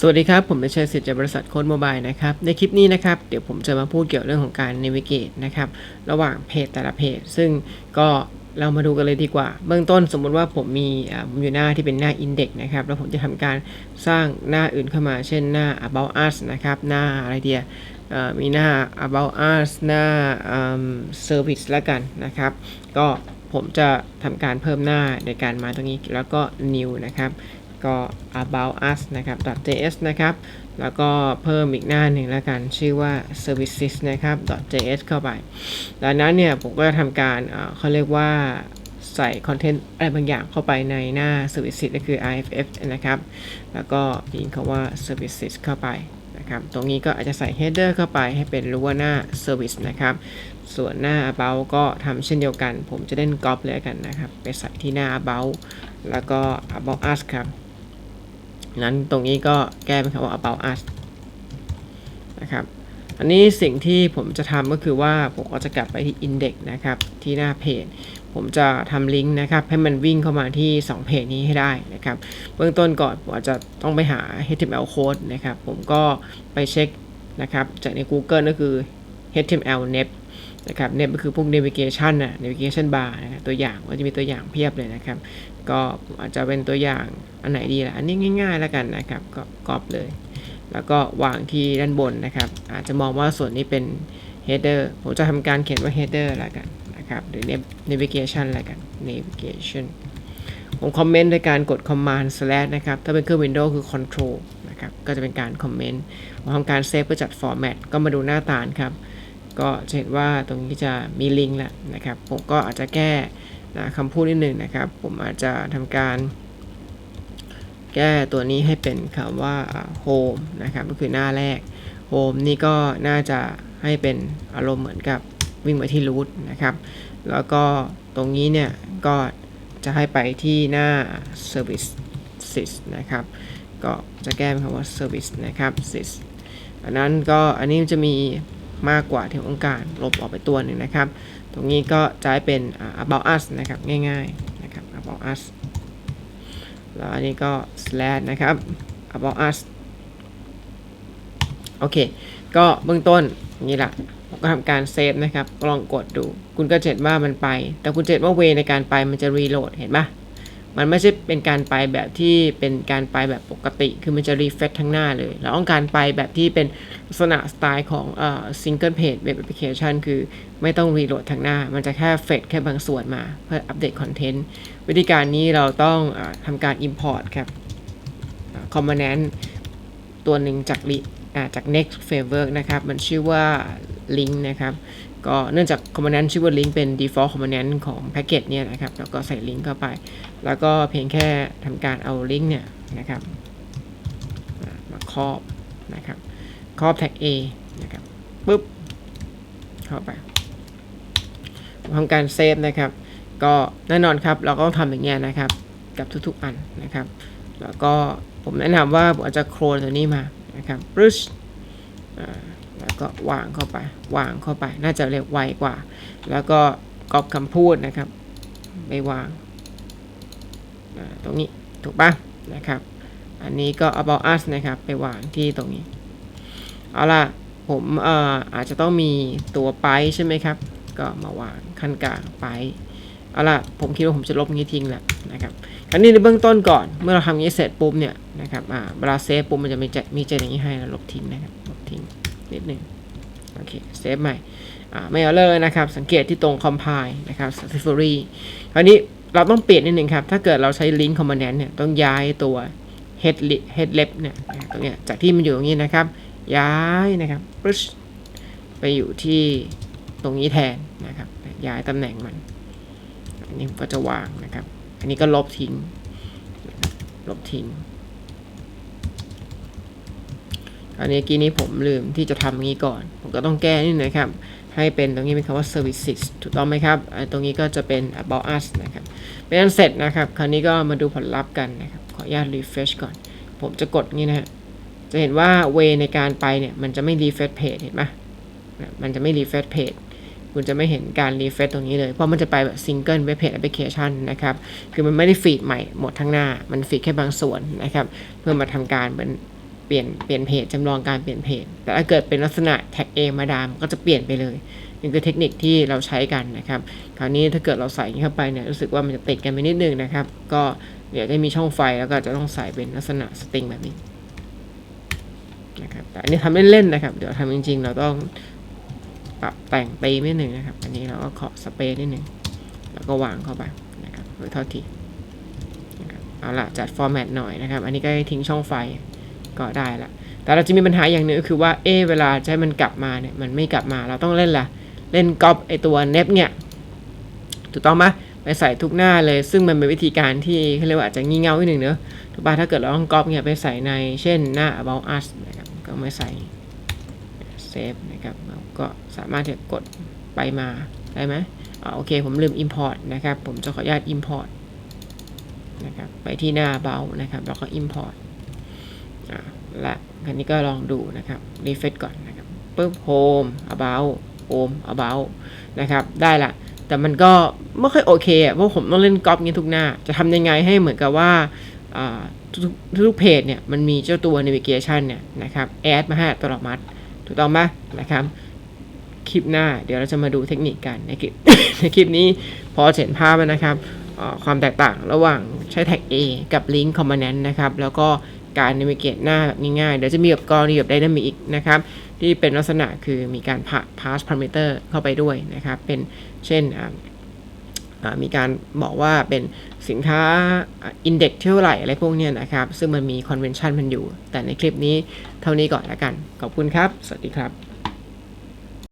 สวัสดีครับ ผมเป็นชัยสิทธิ์จากบริษัทโค้ดโมบายนะครับ ในคลิปนี้นะครับ เดี๋ยวผมจะมาพูดเกี่ยวเรื่องของการ navigate นะครับ ระหว่างเพจแต่ละเพจ ซึ่งก็เรามาดูกันเลยดีกว่า เบื้องต้นสมมุติว่าผมมีผมอยู่หน้าที่เป็นหน้า index นะครับ แล้วผมจะทำการสร้างหน้าอื่นเข้ามา เช่นหน้า about us นะครับ หน้าอะไรเดียมีหน้า about us หน้า service แล้วกันนะครับ ก็ผมจะทำการเพิ่มหน้าในการมาตรงนี้แล้วก็ new นะครับ ก็ about us นะครับ .js นะครับ แล้วก็เพิ่มอีกหน้าหนึ่งแล้วกันชื่อว่า services นะครับ .js เข้าไป ดังนั้นเนี่ยผมก็จะทำการเอ่อเขาเรียกว่าใส่คอนเทนต์อะไรบางอย่างเข้าไปในหน้า services ก็คือ IFF นะครับ แล้วก็พิมพ์คำว่า services เข้าไปนะครับ ตรงนี้ก็อาจจะใส่ header เข้าไปให้เป็นรู้ว่าหน้า service นะครับ ส่วนหน้า about ก็ทำเช่นเดียวกัน ผมจะเล่น copy เลยกันนะครับ ไปใส่ที่หน้า about แล้วก็ about us ครับ นั้นตรงนี้ก็แก้เป็นคำว่า about us นะครับ อันนี้สิ่งที่ผมจะทำก็คือว่าผมก็จะกลับไปที่ index นะครับ ที่หน้าเพจ ผมจะทำลิงก์นะครับ ให้มันวิ่งเข้ามาที่ 2 เพจนี้ให้ได้นะครับ เบื้องต้นก่อนผมอาจจะต้องไปหา HTML code นะครับ ผมก็ไปเช็คนะครับ จากใน Google ก็คือ HTML net นะครับ net ก็คือพวก navigation นะ navigation bar นะครับตัวอย่างก็จะมีตัวอย่างเพียบเลยนะครับ ก็อาจจะเป็นตัวอย่างอันไหนดีล่ะ อันนี้ง่ายๆแล้วกันนะครับ ก็ก๊อปเลย แล้วก็วางที่ด้านบนนะครับ อาจจะมองว่าส่วนนี้เป็น header ผมจะทำการเขียนว่า header แล้วกันนะครับ หรือ navigation แล้วกัน navigation ผมคอมเมนต์โดยการกด command slash นะครับ ถ้าเป็นเครื่อง Windows คือ control นะครับ ก็จะเป็นการคอมเมนต์ผมทำการเซฟเพื่อจัด format ก็มาดูหน้าตาครับ ก็จะเห็นว่าตรงนี้จะมีลิงก์แล้วนะครับ ผมก็อาจจะแก้นะคำพูดนิดหนึ่งนะครับ ผมอาจจะทำการ แก้ตัวนี้ให้เป็นคำว่า home นะครับ ก็คือหน้าแรก home นี่ก็น่าจะให้เป็นอารมณ์เหมือนกับวิ่งไปที่ root นะครับ แล้วก็ตรงนี้เนี่ยก็จะให้ไปที่หน้า services นะครับ ก็จะแก้เป็นคำว่า service นะครับ sys อันนั้นก็อันนี้จะมี มากกว่าที่ต้องการ ลบออกไปตัวหนึ่งนะครับ ตรงนี้ก็จะให้เป็น about us นะครับ ง่ายๆนะครับ about us แล้วอันนี้ก็ slash นะครับ about us โอเค ก็เบื้องต้นอย่างนี้ละผมก็ทำการเซฟนะครับ ลองกดดู คุณก็เห็นว่ามันไป แต่คุณเห็นว่าเวในการไปมันจะรีโหลด เห็นปะ มันไม่ใช่เป็นการไปแบบที่เป็นการไปแบบปกติ คือมันจะรีเฟซทั้งหน้าเลยเราต้องการไปแบบที่เป็นลักษณะสไตล์ของเอ่อ single page web application คือไม่ต้องรีโหลดทั้งหน้า มันจะแค่เฟดแค่บางส่วนมาเพื่ออัปเดตคอนเทนต์ วิธีการนี้เราต้องอทำการ import ครับคอ่า component ตัวหนึ่งจากจาก next framework นะครับ มันชื่อว่า link นะครับ ก็เนื่องจาก component ชื่อว่า link เป็น default component ของ package เนี่ยนะครับแล้วก็ใส่ link เข้าไป แล้วก็เพียงแค่ทำการเอา link เนี่ยนะครับมาครอบนะครับครอบ tag A นะครับปุ๊บเข้าไปทำการเซฟนะครับ ก็แน่นอนครับเราก็ต้องทำอย่างเงี้ยนะครับ กับทุกๆอันนะครับ แล้วก็ผมแนะนำว่าผมอาจจะโคลนตัวนี้มานะครับรึชอ่า แล้วก็วางเข้าไป วางเข้าไป น่าจะเร็วไวกว่า แล้วก็กรอบคำพูดนะครับ ไปวาง ตรงนี้ถูกปะนะครับ อันนี้ก็ about us นะครับ ไปวางที่ตรงนี้ เอาล่ะ ผมอออาจจะต้องมีตัวไปใช่ไหมครับ ก็มาวางขั้นกลางไป เอาล่ะ ผมคิดว่าผมจะลบงี้ทิ้งแหละนะครับคราวนี้ในเบื้องต้นก่อน เมื่อเราทำงนี้เสร็จปุ๊บเนี่ยนะครับ อ่าเวลาเซฟปุ๊บมันจะมีแจมีเจอย่างนี้ให้แล้วลบทิ้งนะครับ ลบทิ้ง นิดหนึ่งโอเคเซฟใหม่ไม่เอาเลยนะครับ สังเกตที่ตรง compile นะครับ Safari คราวนี้เราต้องเปลี่ยนนิดหนึ่งครับ ถ้าเกิดเราใช้ link component เนี่ยต้องย้ายตัว head head left เนี่ยตรงเนี้ยจากที่มันอยู่ตรงนี้นะครับ ย้ายนะครับปึ๊ชไปอยู่ที่ตรงนี้แทนนะครับ ย้ายตำแหน่งมัน อันนี้ก็จะวางนะครับ อันนี้ก็ลบทิ้ง ลบทิ้ง อันนี้กี้นี้ผมลืมที่จะทำงี้ก่อน ผมก็ต้องแก้นิดหน่อยครับ ให้เป็นตรงนี้เป็นคำว่า services ถูกต้องไหมครับอ่าตรงนี้ก็จะเป็น about us นะครับ เป็นอันเสร็จนะครับ คราวนี้ก็มาดูผลลัพธ์กันนะครับ ขออนุญาต refresh ก่อน ผมจะกดงนี้นะฮะ จะเห็นว่า way ในการไปเนี่ย มันจะไม่ refresh page เห็นไหมมันจะไม่ refresh page คุณจะไม่เห็นการ refresh ตรงนี้เลย เพราะมันจะไปแบบ single web page application นะครับ คือมันไม่ได้ฟีดใหม่หมดทั้งหน้า มันฟีดแค่บางส่วนนะครับ เพื่อมาทำการเหมือน เปลี่ยนเปลี่ยนเพจจำลองการเปลี่ยนเพจแต่ถ้าเกิดเป็นลักษณะแท็กเอมาดามก็จะเปลี่ยนไปเลยนี่คือเทคนิคที่เราใช้กันนะครับ คราวนี้ถ้าเกิดเราใส่เข้าไปเนี่ยรู้สึกว่ามันจะติดกันไปนิดนึงนะครับ ก็เดี๋ยวจะมีช่องไฟแล้วก็จะต้องใส่เป็นลักษณะสตริงแบบนี้นะครับแต่อันนี้ทำเล่นๆนะครับ เดี๋ยวทำจริง ๆ เราต้องปรับแต่งตีนิดหนึ่งนะครับ อันนี้เราก็ขอสเปรย์นิดหนึ่งแล้วก็วางเข้าไปนะครับโดยเท่าทีนะครับเอาละจัดฟอร์แมตหน่อยนะครับ อันนี้ก็ทิ้งช่องไฟ ก็ได้ละแต่เราจะมีปัญหาอย่างหนึ่งก็คือว่าเอเวลาให้มันกลับมาเนี่ยมันไม่กลับมาเราต้องเล่นละเล่นก๊อปไอตัวเนฟเนี่ยถูกต้องไหมไปใส่ทุกหน้าเลย ซึ่งมันเป็นวิธีการที่เขาเรียกว่าอาจจะงี่เง่านิดหนึ่งเนอะถูกป่ะถ้าเกิดเราต้องก๊อปเนี่ยไปใส่ในเช่นหน้า about us นะครับก็ไม่ใส่ save นะครับเราก็สามารถที่จะกดไปมาได้ไหมอ่าโอเค ผมลืม import นะครับ ผมจะขออนุญาต import นะครับไปที่หน้า about นะครับ แล้วก็ import อ่า และคันนี้ก็ลองดูนะครับ refresh ก่อนนะครับปึ๊บ home about home about นะครับ ได้ละ แต่มันก็ไม่ค่อยโอเคอะเพราะผมต้องเล่นก๊อปงี้ทุกหน้า จะทำยังไงให้เหมือนกับว่าทุกทุกเพจเนี่ย มันมีเจ้าตัว navigation เนี่ยนะครับ add มาให้อัตโนมัติถูกต้องไหมนะครับ คลิปหน้าเดี๋ยวเราจะมาดูเทคนิคกันในคลิปในคลิปนี้พอเห็นภาพนะครับ ความแตกต่างระหว่างใช้แท็ก A กับ Link Component นะครับ แล้วก็ การนิเวเกตหน้าแบบง่ายๆเดี๋ยวจะมีแบบกรณีแบบ Dynamic อีกนะครับ ที่เป็นลักษณะคือมีการ pa- pass parameter เข้าไปด้วยนะครับ เป็นเช่นมีการบอกว่าเป็นสินค้าอินเด็กเท่าไหร่อะไรพวกนี้นะครับ ซึ่งมันมีคอนเวนชันมันอยู่ แต่ในคลิปนี้เท่านี้ก่อนละกัน ขอบคุณครับ สวัสดีครับ